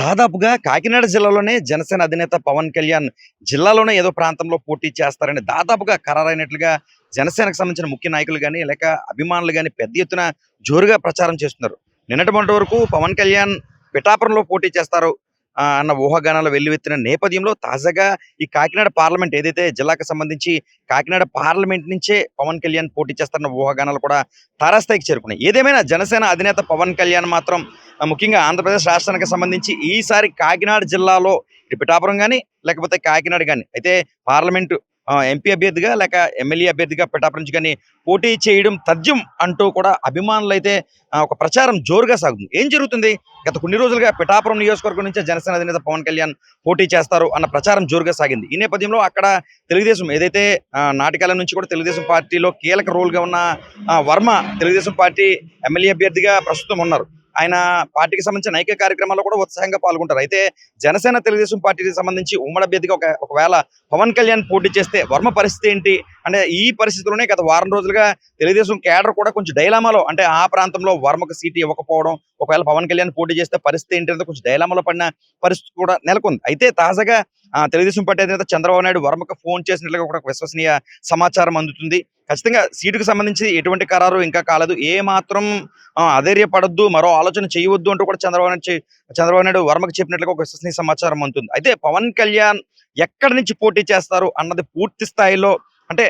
దాదాపుగా కాకినాడ జిల్లాలోనే జనసేన అధినేత పవన్ కళ్యాణ్ జిల్లాలోనే ఏదో ప్రాంతంలో పోటీ చేస్తారని దాదాపుగా ఖరారైనట్లుగా జనసేనకు సంబంధించిన ముఖ్య నాయకులు కానీ లేక అభిమానులు కానీ పెద్ద ఎత్తున జోరుగా ప్రచారం చేస్తున్నారు. నిన్నటి మొన్నటి వరకు పవన్ కళ్యాణ్ పిఠాపురంలో పోటీ చేస్తారు. అన్న ఊహాగానాలు వెల్లువెత్తిన నేపథ్యంలో తాజాగా ఈ కాకినాడ పార్లమెంట్ ఏదైతే జిల్లాకు సంబంధించి కాకినాడ పార్లమెంట్ నుంచే పవన్ కళ్యాణ్ పోటీ చేస్తారన్న ఊహాగానాలు కూడా తారాస్థాయికి చేరుకున్నాయి. ఏదేమైనా జనసేన అధినేత పవన్ కళ్యాణ్ మాత్రం ముఖ్యంగా ఆంధ్రప్రదేశ్ రాష్ట్రానికి సంబంధించి ఈసారి కాకినాడ జిల్లాలో ఇటు పిఠాపురం కానీ లేకపోతే కాకినాడ కానీ అయితే పార్లమెంటు ఎంపీ అభ్యర్థిగా లేక ఎమ్మెల్యే అభ్యర్థిగా పిఠాపురం కానీ పోటీ చేయడం తథ్యం అంటూ కూడా అభిమానులు అయితే ఒక ప్రచారం జోరుగా సాగుతుంది. ఏం జరుగుతుంది? గత కొన్ని రోజులుగా పిఠాపురం నియోజకవర్గం నుంచి జనసేన అధినేత పవన్ కళ్యాణ్ పోటీ చేస్తారు అన్న ప్రచారం జోరుగా సాగింది. ఈ నేపథ్యంలో అక్కడ తెలుగుదేశం ఏదైతే నాటకాల నుంచి కూడా తెలుగుదేశం పార్టీలో కీలక రోల్గా ఉన్న వర్మ తెలుగుదేశం పార్టీ ఎమ్మెల్యే అభ్యర్థిగా ప్రస్తుతం ఉన్నారు. ఆయన పార్టీకి సంబంధించిన ఐక్య కార్యక్రమాల్లో కూడా ఉత్సాహంగా పాల్గొంటారు. అయితే జనసేన తెలుగుదేశం పార్టీకి సంబంధించి ఉమ్మడి అభ్యర్థిగా ఒక ఒకవేళ పవన్ కళ్యాణ్ పోటీ చేస్తే వర్మ పరిస్థితి ఏంటి? అంటే ఈ పరిస్థితిలోనే గత వారం రోజులుగా తెలుగుదేశం కేడర్ కూడా కొంచెం డైలామాలో అంటే ఆ ప్రాంతంలో వర్మకు సీటు ఇవ్వకపోవడం ఒకవేళ పవన్ కళ్యాణ్ పోటీ చేస్తే పరిస్థితి ఏంటి అనేది కొంచెం డైలామాలో పడిన పరిస్థితి కూడా నెలకొంది. అయితే తాజాగా తెలుగుదేశం పార్టీ అధినేత చంద్రబాబు నాయుడు వర్మకు ఫోన్ చేసినట్లుగా కూడా విశ్వసనీయ సమాచారం అందుతుంది. ఖచ్చితంగా సీటుకు సంబంధించి ఎటువంటి ఖరారు ఇంకా కాలేదు. ఏ మాత్రం ఆ, మరో ఆలోచన చేయవద్దు అంటూ కూడా చంద్రబాబు నాయుడు చంద్రబాబు నాయుడు వర్మకు చెప్పినట్లుగా ఒక విశ్వసనీయ సమాచారం అందుతుంది. అయితే పవన్ కళ్యాణ్ ఎక్కడి నుంచి పోటీ చేస్తారు అన్నది పూర్తి స్థాయిలో అంటే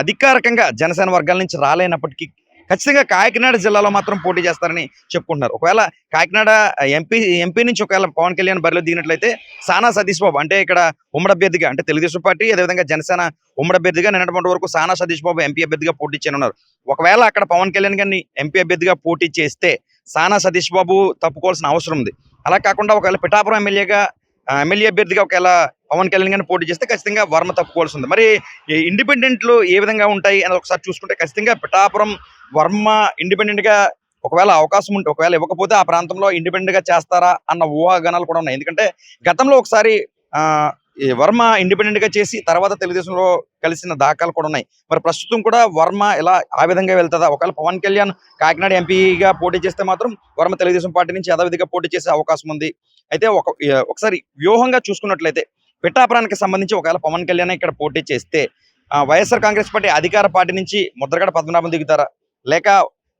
అధికారికంగా జనసేన వర్గాల నుంచి రాలేనప్పటికీ ఖచ్చితంగా కాకినాడ జిల్లాలో మాత్రం పోటీ చేస్తారని చెప్పుకుంటున్నారు. ఒకవేళ కాకినాడ ఎంపీ ఎంపీ నుంచి ఒకవేళ పవన్ కళ్యాణ్ బరిలో దిగినట్లయితే సానా సతీష్ బాబు అంటే ఇక్కడ ఉమ్మడి అభ్యర్థిగా అంటే తెలుగుదేశం పార్టీ అదేవిధంగా జనసేన ఉమ్మడి అభ్యర్థిగా నిన్నటి వరకు సానా సతీష్ బాబు ఎంపీ అభ్యర్థిగా పోటీ చేయనున్నారు. ఒకవేళ అక్కడ పవన్ కళ్యాణ్ గారిని ఎంపీ అభ్యర్థిగా పోటీ చేస్తే సానా సతీష్ బాబు తప్పుకోవాల్సిన అవసరం ఉంది. అలా కాకుండా ఒకవేళ పిఠాపురం ఎమ్మెల్యేగా ఎమ్మెల్యే అభ్యర్థిగా ఒకవేళ పవన్ కళ్యాణ్ గారిని పోటీ చేస్తే ఖచ్చితంగా వర్మ తప్పుకోవాల్సి ఉంది. మరి ఇండిపెండెంట్లు ఏ విధంగా ఉంటాయి అని ఒకసారి చూసుకుంటే ఖచ్చితంగా పిఠాపురం వర్మ ఇండిపెండెంట్గా ఒకవేళ అవకాశం ఉంటే ఒకవేళ ఇవ్వకపోతే ఆ ప్రాంతంలో ఇండిపెండెంట్గా చేస్తారా అన్న ఊహాగానాలు కూడా ఉన్నాయి. ఎందుకంటే గతంలో ఒకసారి ఆ ఈ వర్మ ఇండిపెండెంట్గా చేసి తర్వాత తెలుగుదేశంలో కలిసిన దాఖలు కూడా ఉన్నాయి. మరి ప్రస్తుతం కూడా వర్మ ఇలా ఆ విధంగా వెళ్తుందా? ఒకవేళ పవన్ కళ్యాణ్ కాకినాడ ఎంపీగా పోటీ చేస్తే మాత్రం వర్మ తెలుగుదేశం పార్టీ నుంచి యథావిధిగా పోటీ చేసే అవకాశం ఉంది. అయితే ఒక ఒకసారి వ్యూహంగా చూసుకున్నట్లయితే పిఠాపురానికి సంబంధించి ఒకవేళ పవన్ కళ్యాణ్ ఇక్కడ పోటీ చేస్తే ఆ, వైఎస్ఆర్ కాంగ్రెస్ పార్టీ అధికార పార్టీ నుంచి ముద్రగడ పద్మనాభం దిగుతారా? లేక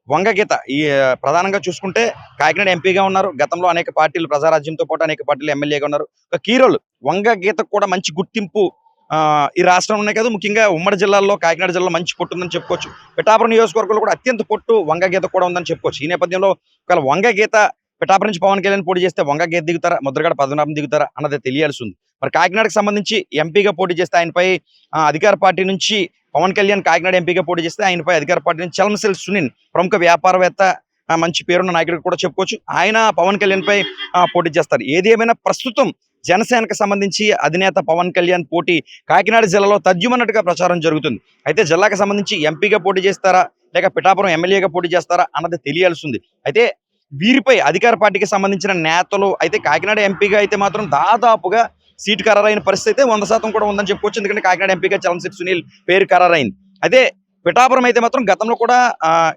వంగగీత ఈ ప్రధానంగా చూసుకుంటే కాకినాడ ఎంపీగా ఉన్నారు. గతంలో అనేక పార్టీలు ప్రజారాజ్యంతో పాటు అనేక పార్టీలు ఎమ్మెల్యేగా ఉన్నారు. ఒక కీరోలు వంగగీతకు కూడా మంచి గుర్తింపు ఆ, ఈ రాష్ట్రంలోనే కాదు. ముఖ్యంగా ఉమ్మడి జిల్లాల్లో కాకినాడ జిల్లాలో మంచి పొట్టు ఉందని చెప్పుకోవచ్చు. పిఠాపురం నియోజకవర్గంలో కూడా అత్యంత పొట్టు వంగగీత కూడా ఉందని చెప్పుకోవచ్చు. ఈ నేపథ్యంలో ఒకవేళ వంగగీత పిఠాపురం నుంచి పవన్ కళ్యాణ్ పోటీ చేస్తే వంగగీత దిగుతారా? ముద్రగడ పద్మనాభం దిగుతారా? అన్నది తెలియాల్సి ఉంది మరి కాకినాడకు సంబంధించి ఎంపీగా పోటీ చేస్తే ఆయనపై అధికార పార్టీ నుంచి పవన్ కళ్యాణ్ కాకినాడ ఎంపీగా పోటీ చేస్తే ఆయనపై అధికార పార్టీ నుంచి చలమశెల్ సునీన్ ప్రముఖ వ్యాపారవేత్త మంచి పేరున్న నాయకుడు కూడా చెప్పుకోవచ్చు. ఆయన పవన్ కళ్యాణ్ పై ఆ, పోటీ చేస్తారు. ఏది ఏమైనా ప్రస్తుతం జనసేనకు సంబంధించి అధినేత పవన్ కళ్యాణ్ పోటీ కాకినాడ జిల్లాలో తథ్యమన్నట్టుగా ప్రచారం జరుగుతుంది. అయితే జిల్లాకు సంబంధించి ఎంపీగా పోటీ చేస్తారా? లేక పిఠాపురం ఎమ్మెల్యేగా పోటీ చేస్తారా? అన్నది తెలియాల్సి ఉంది అయితే వీరిపై అధికార పార్టీకి సంబంధించిన నేతలు అయితే కాకినాడ ఎంపీగా అయితే మాత్రం దాదాపుగా సీటు ఖరారైన పరిస్థితి అయితే వంద శాతం కూడా ఉందని చెప్పుకోవచ్చు. ఎందుకంటే కాకినాడ ఎంపీగా చలంశెట్టి సునీల్ పేరు ఖరారైంది. అదే పిఠాపురం అయితే మాత్రం గతంలో కూడా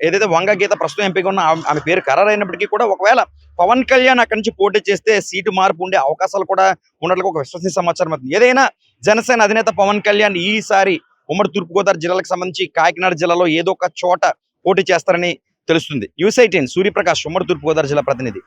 ఏదైతే వంగ గీత ప్రస్తుతం ఎంపీగా ఉన్న ఆమె- ఆమె పేరు ఖరారైనప్పటికీ కూడా ఒకవేళ పవన్ కళ్యాణ్ అక్కడి నుంచి పోటీ చేస్తే సీటు మార్పు ఉండే అవకాశాలు కూడా ఉన్నట్లు ఒక విశ్వసనీయ సమాచారం అవుతుంది ఏదైనా జనసేన అధినేత పవన్ కళ్యాణ్ ఈసారి ఉమ్మడి తూర్పుగోదావరి జిల్లాలకు సంబంధించి కాకినాడ జిల్లాలో ఏదో ఒక చోట పోటీ చేస్తారని తెలుస్తుంది. యూస్ సూర్యప్రకాష్ ఉమ్మడి తూర్పుగోదావరి జిల్లా ప్రతినిధి.